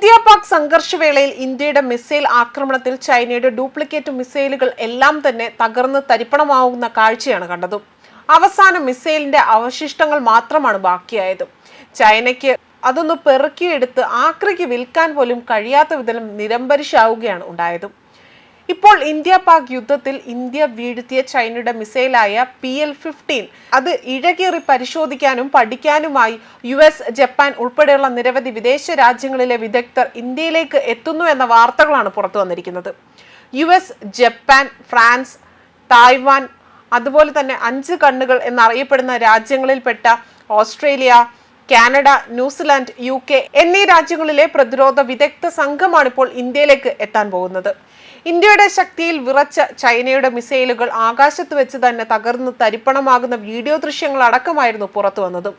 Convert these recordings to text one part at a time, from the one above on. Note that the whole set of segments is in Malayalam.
ഇന്ത്യ പാക് സംഘർഷവേളയിൽ ഇന്ത്യയുടെ മിസൈൽ ആക്രമണത്തിൽ ചൈനയുടെ ഡ്യൂപ്ലിക്കേറ്റ് മിസൈലുകൾ എല്ലാം തന്നെ തകർന്ന് തരിപ്പണമാവുന്ന കാഴ്ചയാണ് കണ്ടത്. അവസാന മിസൈലിന്റെ അവശിഷ്ടങ്ങൾ മാത്രമാണ് ബാക്കിയായത്. ചൈനയ്ക്ക് അതൊന്ന് പെറുക്കിയെടുത്ത് ആക്രിക്ക് വിൽക്കാൻ പോലും കഴിയാത്ത വിധം നിരംബരിശാവുകയാണ് ഉണ്ടായത്. ഇപ്പോൾ ഇന്ത്യ പാക് യുദ്ധത്തിൽ ഇന്ത്യ വീഴ്ത്തിയ ചൈനയുടെ മിസൈലായ പി എൽ ഫിഫ്റ്റീൻ. അത് ഇഴകേറി പരിശോധിക്കാനും പഠിക്കാനുമായി യു എസ് ജപ്പാൻ ഉൾപ്പെടെയുള്ള നിരവധി വിദേശ രാജ്യങ്ങളിലെ വിദഗ്ധർ ഇന്ത്യയിലേക്ക് എത്തുന്നു എന്ന വാർത്തകളാണ് പുറത്തു വന്നിരിക്കുന്നത്. U S Japan France Taiwan അതുപോലെ തന്നെ അഞ്ച് കണ്ണുകൾ എന്നറിയപ്പെടുന്ന രാജ്യങ്ങളിൽപ്പെട്ട Australia Canada New Zealand U K എന്നീ രാജ്യങ്ങളിലെ പ്രതിരോധ വിദഗ്ധ സംഘമാണ് ഇപ്പോൾ ഇന്ത്യയിലേക്ക് എത്താൻ പോകുന്നത്. ഇന്ത്യയുടെ ശക്തിയിൽ വിറച്ച ചൈനയുടെ മിസൈലുകൾ ആകാശത്ത് വെച്ച് തന്നെ തകർന്ന് തരിപ്പണമാകുന്ന വീഡിയോ ദൃശ്യങ്ങൾ അടക്കമായിരുന്നു പുറത്തു വന്നത്.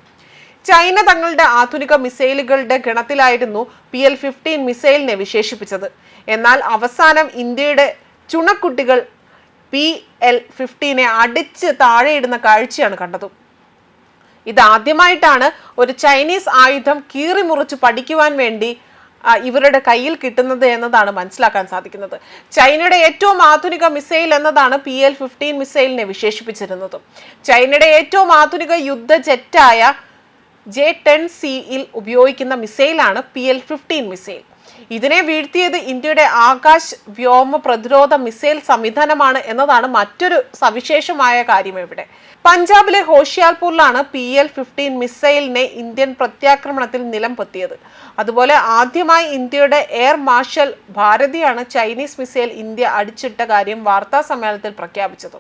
ചൈന തങ്ങളുടെ ആധുനിക മിസൈലുകളുടെ ഗണത്തിലായിരുന്നു പി എൽ ഫിഫ്റ്റീൻ മിസൈലിനെ വിശേഷിപ്പിച്ചത്. എന്നാൽ അവസാനം ഇന്ത്യയുടെ ചുണക്കുട്ടികൾ പി എൽ ഫിഫ്റ്റീനെ അടിച്ച് താഴെയിടുന്ന കാഴ്ചയാണ് കണ്ടത്. ഇതാദ്യമായിട്ടാണ് ഒരു ചൈനീസ് ആയുധം കീറിമുറിച്ച് പഠിക്കുവാൻ വേണ്ടി ഇവരുടെ കയ്യിൽ കിട്ടുന്നത് എന്നതാണ് മനസ്സിലാക്കാൻ സാധിക്കുന്നത്. ചൈനയുടെ ഏറ്റവും ആധുനിക മിസൈൽ എന്നതാണ് പി എൽ ഫിഫ്റ്റീൻ മിസൈലിനെ വിശേഷിപ്പിച്ചിരുന്നത്. ചൈനയുടെ ഏറ്റവും ആധുനിക യുദ്ധ ജെറ്റായ ജെ ടെൻ സിയിൽ ഉപയോഗിക്കുന്ന മിസൈലാണ് പി എൽ ഫിഫ്റ്റീൻ മിസൈൽ. ഇതിനെ വീഴ്ത്തിയത് ഇന്ത്യയുടെ ആകാശ് വ്യോമ പ്രതിരോധ മിസൈൽ സംവിധാനമാണ് എന്നതാണ് മറ്റൊരു സവിശേഷമായ കാര്യം ഇവിടെ. പഞ്ചാബിലെ ഹോഷിയാൽപൂരിലാണ് പി എൽ ഫിഫ്റ്റീൻ മിസൈലിനെ ഇന്ത്യൻ പ്രത്യാക്രമണത്തിൽ നിലം പൊത്തിയത്. അതുപോലെ ആദ്യമായി ഇന്ത്യയുടെ എയർ മാർഷൽ ഭാരതിയാണ് ചൈനീസ് മിസൈൽ ഇന്ത്യ അടിച്ചിട്ട കാര്യം വാർത്താ സമ്മേളനത്തിൽ പ്രഖ്യാപിച്ചത്.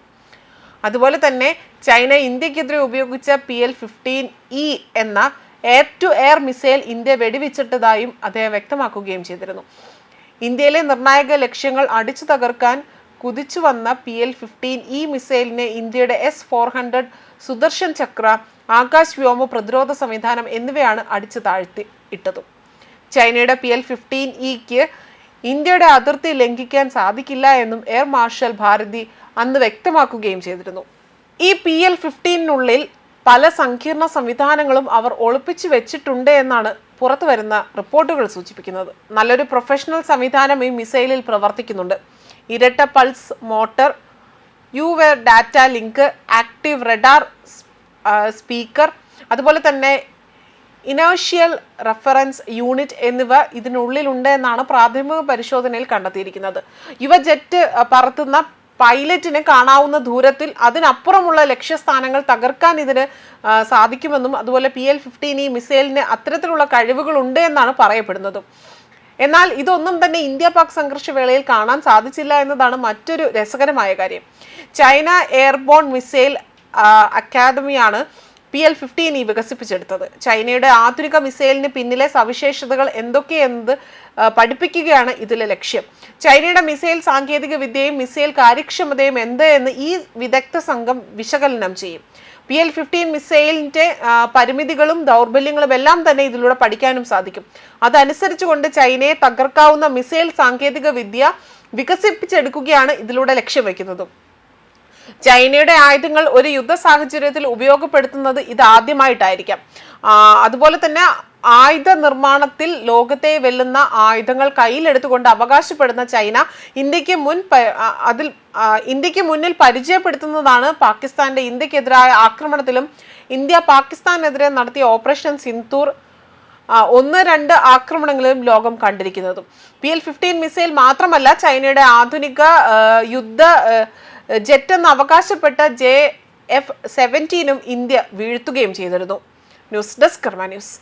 അതുപോലെ തന്നെ ചൈന ഇന്ത്യക്കെതിരെ ഉപയോഗിച്ച പി എൽ ഫിഫ്റ്റീൻ ഇ എന്ന air to air missile India വെടിവെച്ചിട്ടതായും അദ്ദേഹം വ്യക്തമാക്കുകയും ചെയ്തിരുന്നു. ഇന്ത്യയിലെ നിർണായക ലക്ഷ്യങ്ങൾ അടിച്ചു തകർക്കാൻ കുതിച്ചു വന്ന പി എൽ ഫിഫ്റ്റീൻ ഇ മിസൈലിനെ ഇന്ത്യയുടെ S four hundred Sudarshan Chakra Akash വ്യോമ പ്രതിരോധ സംവിധാനം എന്നിവയാണ് അടിച്ചു താഴ്ത്തി ഇട്ടതും. ചൈനയുടെ പി എൽ ഫിഫ്റ്റീൻ ഇക്ക് ഇന്ത്യയുടെ അതിർത്തി ലംഘിക്കാൻ സാധിക്കില്ല എന്നും എയർ മാർഷൽ ഭാരതി അന്ന് വ്യക്തമാക്കുകയും ചെയ്തിരുന്നു. ഈ പി എൽ ഫിഫ്റ്റീനുള്ളിൽ പല സങ്കീർണ സംവിധാനങ്ങളും അവർ ഒളിപ്പിച്ചു വെച്ചിട്ടുണ്ട് എന്നാണ് പുറത്തു വരുന്ന റിപ്പോർട്ടുകൾ സൂചിപ്പിക്കുന്നത്. നല്ലൊരു പ്രൊഫഷണൽ സംവിധാനം ഈ മിസൈലിൽ പ്രവർത്തിക്കുന്നുണ്ട്. ഇരട്ട പൾസ് മോട്ടർ യു wear data link active radar speaker അതുപോലെ തന്നെ ഇനേഷ്യൽ റെഫറൻസ് യൂണിറ്റ് എന്നിവ ഇതിനുള്ളിലുണ്ട് എന്നാണ് പ്രാഥമിക പരിശോധനയിൽ കണ്ടെത്തിയിരിക്കുന്നത്. യുവ ജെറ്റ് പറത്തുന്ന പൈലറ്റിന് കാണാവുന്ന ദൂരത്തിൽ അതിനപ്പുറമുള്ള ലക്ഷ്യസ്ഥാനങ്ങൾ തകർക്കാൻ ഇതിന് സാധിക്കുമെന്നും അതുപോലെ പി എൽ ഫിഫ്റ്റീൻ ഈ മിസൈലിന് അത്തരത്തിലുള്ള കഴിവുകളുണ്ട് എന്നാണ് പറയപ്പെടുന്നതും. എന്നാൽ ഇതൊന്നും തന്നെ ഇന്ത്യ പാക് സംഘർഷ വേളയിൽ കാണാൻ സാധിച്ചില്ല എന്നതാണ് മറ്റൊരു രസകരമായ കാര്യം. ചൈന എയർബോൺ മിസൈൽ അക്കാദമിയാണ് പി എൽ ഫിഫ്റ്റീൻ ഇ വികസിപ്പിച്ചെടുത്തത്. ചൈനയുടെ ആധുനിക മിസൈലിന് പിന്നിലെ സവിശേഷതകൾ എന്തൊക്കെയെന്നത് ആ, പഠിപ്പിക്കുകയാണ് ഇതിലെ ലക്ഷ്യം. ചൈനയുടെ മിസൈൽ സാങ്കേതിക വിദ്യയും മിസൈൽ കാര്യക്ഷമതയും എന്ത് എന്ന് ഈ വിദഗ്ധ സംഘം വിശകലനം ചെയ്യും. പി എൽ ഫിഫ്റ്റീൻ മിസൈലിന്റെ പരിമിതികളും ദൗർബല്യങ്ങളും എല്ലാം തന്നെ ഇതിലൂടെ പഠിക്കാനും സാധിക്കും. അതനുസരിച്ചുകൊണ്ട് ചൈനയെ തകർക്കാവുന്ന മിസൈൽ സാങ്കേതിക വിദ്യ വികസിപ്പിച്ചെടുക്കുകയാണ് ഇതിലൂടെ ലക്ഷ്യം വയ്ക്കുന്നതും. ചൈനയുടെ ആയുധങ്ങൾ ഒരു യുദ്ധ സാഹചര്യത്തിൽ ഉപയോഗപ്പെടുത്തുന്നത് ഇത് ആദ്യമായിട്ടായിരിക്കാം. ആ, അതുപോലെ തന്നെ ആയുധ നിർമ്മാണത്തിൽ ലോകത്തെ വെല്ലുന്ന ആയുധങ്ങൾ കയ്യിലെടുത്തുകൊണ്ട് അവകാശപ്പെടുന്ന ചൈന ഇന്ത്യയ്ക്ക് മുൻ അതിൽ ഇന്ത്യയ്ക്ക് മുന്നിൽ പരിചയപ്പെടുത്തുന്നതാണ് പാകിസ്ഥാന്റെ ഇന്ത്യക്കെതിരായ ആക്രമണത്തിലും ഇന്ത്യ പാകിസ്ഥാനെതിരെ നടത്തിയ ഓപ്പറേഷൻ സിന്ധൂർ ഒന്ന് രണ്ട് ആക്രമണങ്ങളിലും ലോകം കണ്ടിരിക്കുന്നതും. പി എൽ ഫിഫ്റ്റീൻ മിസൈൽ മാത്രമല്ല ചൈനയുടെ ആധുനിക യുദ്ധ ആ, ജെറ്റ് എന്ന് അവകാശപ്പെട്ട ജെ എഫ് സെവന്റീനും ഇന്ത്യ വീഴ്ത്തുകയും ചെയ്തിരുന്നു. News desk Karma news.